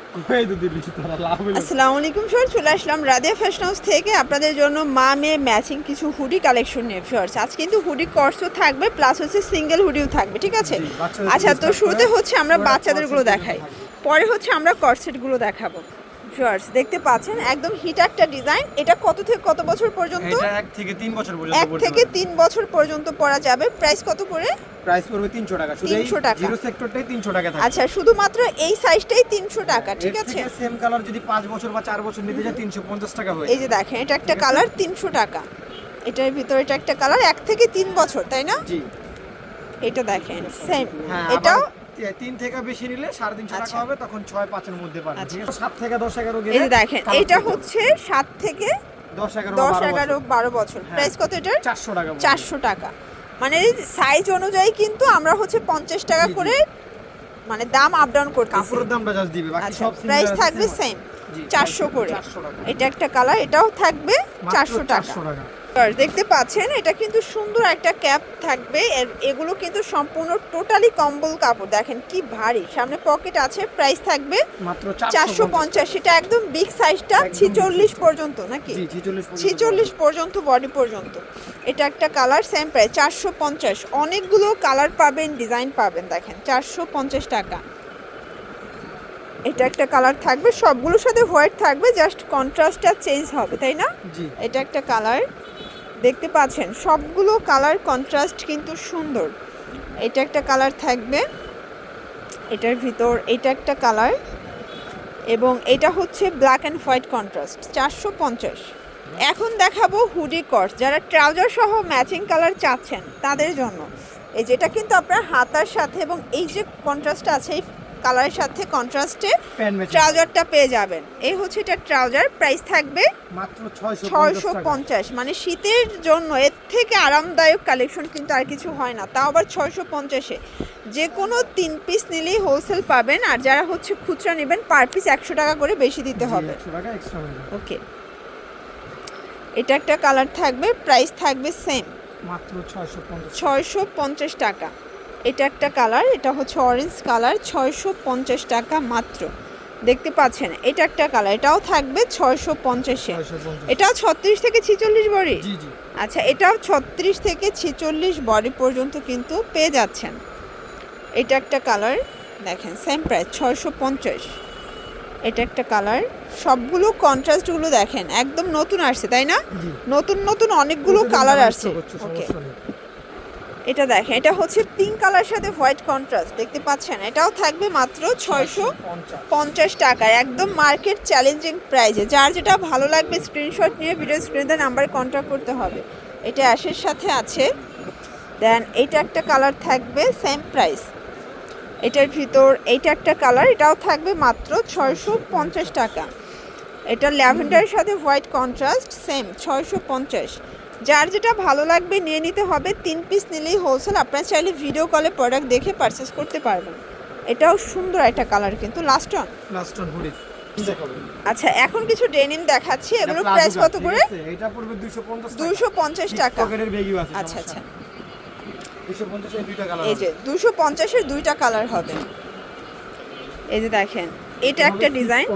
আসসালামু আলাইকুম স্যার চলে আসলাম রাদিয়া ফ্যাশন হাউস থেকে। আপনাদের জন্য মা মেয়ে ম্যাচিং কিছু হুডি কালেকশন নিয়ে ফিয়ার্স আজ কিন্তু হুডি কর্সও থাকবে প্লাস হচ্ছে সিঙ্গেল হুডিও থাকবে ঠিক আছে? আচ্ছা তো শুরুতে হচ্ছে আমরা বাচ্চাদেরগুলো দেখাই। পরে হচ্ছে আমরা কর্সেটগুলো দেখাবো। ফিয়ার্স দেখতে পাচ্ছেন একদম হিট একটা ডিজাইন এটা কত থেকে কত বছর পর্যন্ত? এটা এক থেকে তিন বছর পর্যন্ত এক থেকে তিন বছর পর্যন্ত পরা যাবে। প্রাইস কত করে? প্রাইস পড়বে 300 টাকা। শুধু এই 300 টাকা। জিরো সেক্টরটাই 300 টাকা থাকে। আচ্ছা শুধুমাত্র এই সাইজটাই তিনশো টাকা ঠিক আছে? সেম কালার যদি 5 বছর বা 4 বছর নিতে যায় 350 টাকা হয় এই যে দেখেন এটা একটা কালার তিনশো টাকা। এটার ভিতরে এটা একটা কালার এক থেকে তিন বছর তাই না? জি। এটা দেখেন সেম হ্যাঁ এটাও তিন থেকে বেশি নিলে সাড়ে তিনশো টাকা আচ্ছা। হবে তখন ছয় পাঁচের মধ্যে পাবেন আচ্ছা। সাত থেকে দশ এগারো এই দেখেন এটা হচ্ছে সাত থেকে দশ এগারো বারো বছর। হ্যাঁ। প্রাইস কত এটার? চারশো টাকা। চারশো টাকা। মানে সাইজ অনুযায়ী কিন্তু আমরা হচ্ছে পঞ্চাশ টাকা। করে মানে দাম আপ ডাউন করতেছি। কাপড়ের দামটা জাস্ট দিবে বাকি আচ্ছা সব প্রাইস থাকবে সেম চারশো করে। এটা একটা কালার এটাও থাকবে চারশো টাকা। দেখতে পাচ্ছেন এটা কিন্তু সুন্দর একটা ক্যাপ থাকবে। এগুলো কিন্তু সম্পূর্ণ টোটালি কম্বল কাপড়। দেখেন কি ভারী। সামনে পকেট আছে প্রাইস থাকবে মাত্র চারশো পঞ্চাশ। এটা একদম বিগ সাইজটা ছিচল্লিশ। পর্যন্ত নাকি? জি ছিচল্লিশ পর্যন্ত। বডি পর্যন্ত এটা একটা কালার সেম প্রাইস চারশো পঞ্চাশ। অনেকগুলো কালার পাবেন ডিজাইন পাবেন দেখেন চারশো পঞ্চাশ টাকা। এটা একটা কালার থাকবে সবগুলোর সাথে হোয়াইট থাকবে জাস্ট কন্ট্রাস্টটা চেঞ্জ হবে তাই না? জি। এটা একটা কালার দেখতে পাচ্ছেন, সবগুলো কালার কন্ট্রাস্ট কিন্তু সুন্দর। এটা একটা কালার থাকবে, এটার ভিতর এটা একটা কালার এবং এটা হচ্ছে ব্ল্যাক অ্যান্ড হোয়াইট কন্ট্রাস্ট চারশো পঞ্চাশ। এখন দেখাবো হুডি কর্স যারা ট্রাউজার সহ ম্যাচিং কালার চাচ্ছেন, তাদের জন্য। এই যেটা কিন্তু আপনার হাতার সাথে এবং এই যে কন্ট্রাস্টটা আছে, এই কালারের সাথে কন্ট্রাস্টে ট্রাউজারটা পেয়ে যাবেন। এই হচ্ছে এটা ট্রাউজার প্রাইস থাকবে মাত্র ছয়শো পঞ্চাশ মানে শীতের জন্য এর থেকে আরামদায়ক কালেকশন কিন্তু আর কিছু হয় না। তাও আবার ছয়শো পঞ্চাশে। যে কোনো তিন পিস নিলেই হোলসেল পাবেন আর যারা হচ্ছে খুচরা নেবেন পার পিস একশো টাকা করে বেশি দিতে হবে। ওকে এটা একটা কালার থাকবে প্রাইস থাকবে সেম মাত্র ছয়শো পঞ্চাশ টাকা। এটা একটা কালার এটা হচ্ছে অরেঞ্জ কালার ছয়শো পঞ্চাশ টাকা মাত্র। দেখতে পাচ্ছেন এটা একটা কালার এটাও থাকবে ছয়শো পঞ্চাশে। এটাও ছত্রিশ থেকে ছিচল্লিশ বডি? আচ্ছা এটাও ছত্রিশ থেকে ছেচল্লিশ বডি পর্যন্ত কিন্তু পেয়ে যাচ্ছেন। এটা একটা কালার দেখেন সেম প্রাইস ছয়শো পঞ্চাশ। এটা একটা কালার সবগুলো কন্ট্রাস্টগুলো দেখেন একদম নতুন আসছে তাই না? নতুন নতুন অনেকগুলো কালার আসছে। ওকে। এটা দেখেন, এটা হচ্ছে পিঙ্ক কালার সাথে হোয়াইট কন্ট্রাস্ট দেখতে পাচ্ছেন? এটাও থাকবে মাত্র ছয়শো পঞ্চাশ টাকায় একদম মার্কেট চ্যালেঞ্জিং প্রাইজে যার যেটা ভালো লাগবে স্ক্রিনশট নিয়ে ভিডিও স্ক্রিনে নাম্বার কন্ট্যাক্ট করতে হবে। এটা অ্যাশের সাথে আছে। দেন এটা একটা কালার থাকবে সেম প্রাইস এটার ভিতর এইটা একটা কালার এটাও থাকবে মাত্র ছয়শো পঞ্চাশ টাকা। এটা ল্যাভেন্ডারের সাথে হোয়াইট কন্ট্রাস্ট সেম ছয়শো পঞ্চাশ। যার যেটা ভালো লাগবে নিয়ে নিতে হবে তিন পিস নিলেই হোলসেল আপনার চাইলে ভিডিও কলে প্রোডাক্ট দেখে পারচেস করতে পারবেন। এটাও সুন্দর একটা কালার কিন্তু last on last on hoodie আচ্ছা এখন কিছু ডেনিম দেখাচ্ছি এগুলো প্রাইস কত করে? এটা পড়বে 250 দুশো পঞ্চাশ টাকা। পকেটের ব্যাগও আছে আচ্ছা আচ্ছা 250 এর দুইটা কালার এই যে দুশো পঞ্চাশের দুইটা কালার হবে। এই যে দেখেন এটা একটা ডিজাইন।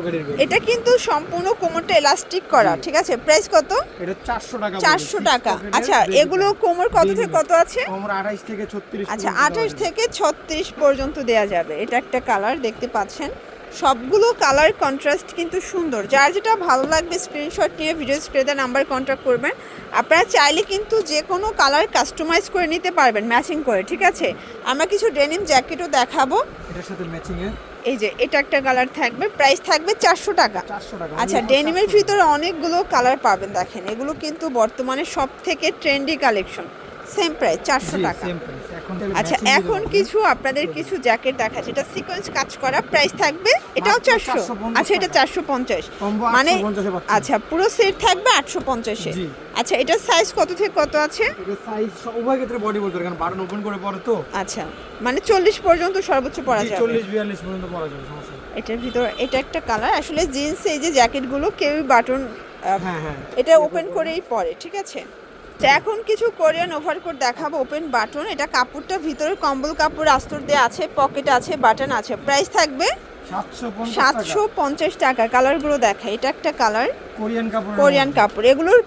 এটা কিন্তু সম্পূর্ণ কোমরটা এলাস্টিক করা ঠিক আছে? প্রাইস কত? এটা 400 টাকা চারশো টাকা। আচ্ছা এগুলো কোমর কত থেকে কত আছে? আমরা 28 থেকে 36 আচ্ছা পর্যন্ত আঠাশ পাওয়া থেকে ছত্রিশ পর্যন্ত দেয়া যাবে। এটা একটা কালার দেখতে পাচ্ছেন? সবগুলো কালার কন্ট্রাস্ট কিন্তু সুন্দর। যার যেটা ভালো লাগবে স্ক্রিনশট নিয়ে ভিডিও স্ক্রিনে নাম্বার কন্ট্যাক্ট করবেন। আপনারা চাইলে কিন্তু যে কোনো কালার কাস্টমাইজ করে নিতে পারবেন ম্যাচিং করে ঠিক আছে? আমরা কিছু ডেনিম জ্যাকেটও দেখাবো। এটার সাথে ম্যাচিং এ এই যে এটা একটা কালার থাকবে প্রাইস থাকবে চারশো টাকা। আচ্ছা ডেনিমের ভিতরে অনেকগুলো কালার পাবেন দেখেন। এগুলো কিন্তু বর্তমানে সব থেকে ট্রেন্ডি কালেকশন সেম প্রাইস চারশো টাকা। আচ্ছা এখন কিছু আপনাদের কিছু জ্যাকেট দেখা যেটা সিকোয়েন্স কাজ করা প্রাইস থাকবে এটাও চারশো। আচ্ছা এটা চারশো পঞ্চাশ। মানে 850 এ পাচ্ছেন। আচ্ছা পুরো সেট থাকবে আটশো পঞ্চাশে। আচ্ছা এটার সাইজ কত থেকে কত আছে? এটা সাইজ উভয় ক্ষেত্রে বডি বলতে কারণ বাটন ওপেন করে পরে তো। আচ্ছা মানে চল্লিশ পর্যন্ত সর্বোচ্চ পরা জি, যাবে। 40 42 পর্যন্ত পরা যাবে সমস্যা। এটার ভিতর এটা একটা কালার আসলে জিন্স এই যে জ্যাকেটগুলো কেউই বাটন হ্যাঁ হ্যাঁ। এটা ওপেন করেই পরে ঠিক আছে? তো এখন কিছু কোরিয়ান ওভারকোট দেখাবো ওপেন বাটন এটা কাপড়টা ভিতরে কম্বল কাপড় আস্তর দেওয়া আছে পকেট আছে বাটন আছে। প্রাইস থাকবে? সাতশো পঞ্চাশ টাকা। কালারগুলো দেখা এটা একটা কালার কোরিয়ান কাপড় কোরিয়ান কাপড় এগুলোর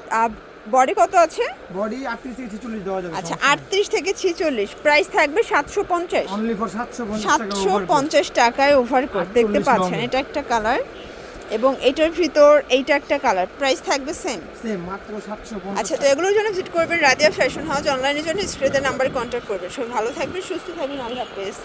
বডি কত আছে? বডি আটত্রিশ থেকে ছেচল্লিশ দেওয়া যাবে আচ্ছা আটত্রিশ থেকে ছিচল্লিশ। প্রাইস থাকবে সাতশো পঞ্চাশ। অনলি ফর সাতশো পঞ্চাশ টাকা সাতশো over পঞ্চাশ টাকায় ওভার কোট দেখতে পাচ্ছেন এটা একটা কালার এবং এটার ভিতর এইটা একটা কালার প্রাইস থাকবে সেম সেম মাত্র সাতশো পঞ্চাশ আচ্ছা তো এগুলোর জন্য ভিজিট করবেন রাদিয়া ফ্যাশন হাউস অনলাইনের জন্য স্ক্রিনের নাম্বারে কন্ট্যাক্ট করবেন। সবাই ভালো থাকবেন সুস্থ থাকবেন। আল্লাহ হাফেজ।